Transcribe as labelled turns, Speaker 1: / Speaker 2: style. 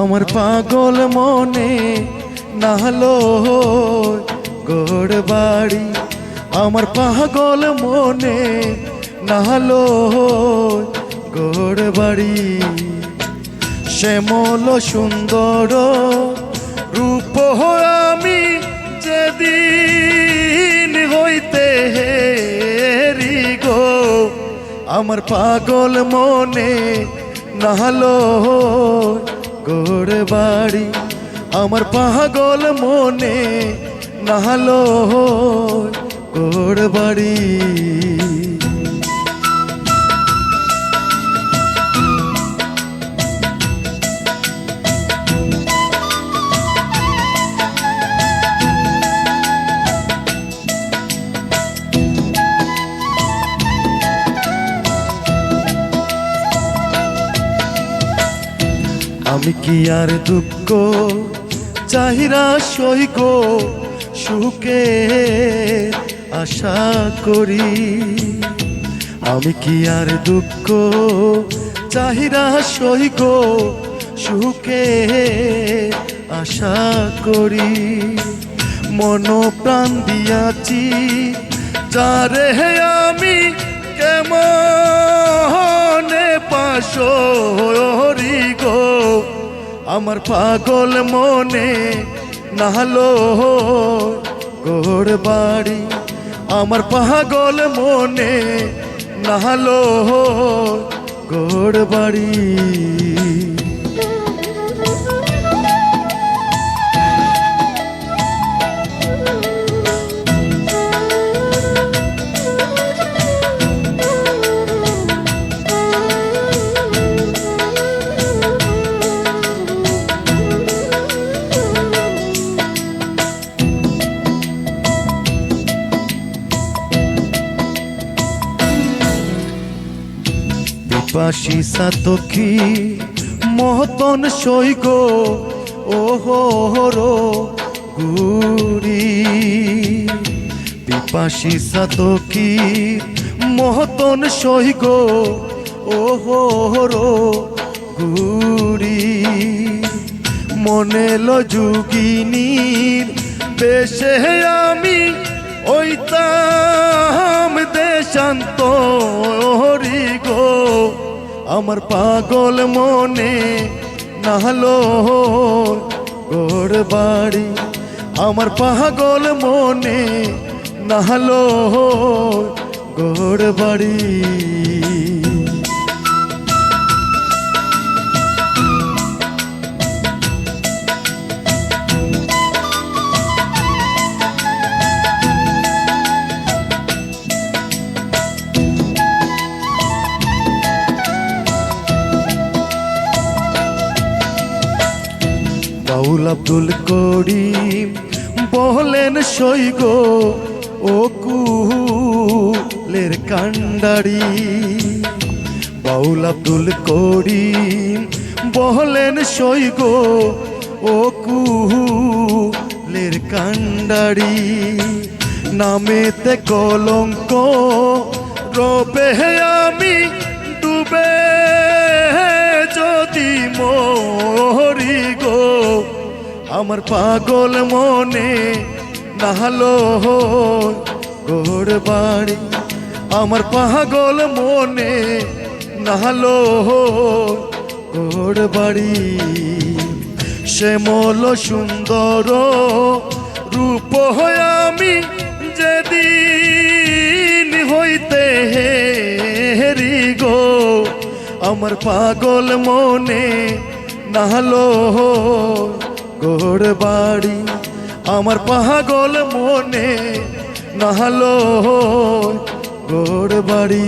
Speaker 1: আমার পাগল মনে নাহলো গোড় বাড়ি। আমার পাগল মনে নাহলো গোড় বাড়ি। শ্যামল সুন্দর রূপ আমি যেদিন হইতে হেরি গো, আমার পাগল মনে নাহলো গোড় বাড়ি আমার পাগল মনে নাহালো গোড় বাড়ি। আমি কি আর দুঃখ? চাহিরা সইগ সুখে আশা করি। আমি কি আর দুঃখ? চাহিরা সইগ সুখে আশা করি। মন প্রাণ দিয়াছি, যারে আমি কেমন পাশরি গো আমার পাগল মনে নাহলো গোড় বাড়ি। আমার পাগল মনে নাহলো গোড় বাড়ি। পিপাসী সাতকি, মহতন সৈগ ওহর গুরি পিপাসী সাতকি, মহতন সৈগ ওহর গুরি মনে লো যুগিনীর বেশে আমি ওইতাম দেশান্ত গো আমার পাগল মনে নাহলো গোড় বাড়ি। আমার পাগল মনে নাহলো গোড় বাড়ি। বাউল আব্দুল করিম বলেন সৈগ ও কুলের কান্ডারি বাউল আব্দুল করিম বলেন সৈগ ও কুলের কান্ডারি নামেতে কলঙ্ক, রবে আমি ডুবে যদি গো আমার পাগল মনে নাহলো গোড় বাড়ি। আমার পাগল মনে নাহলো গোড় বাড়ি। শ্যামল সুন্দর রূপ হয়ে আমি যেদিন হইতে হেরি গো। আমার পাগল মনে নাহলো গোড় বাড়ি আমার পাগল মনে নাহলো। গোড় বাড়ি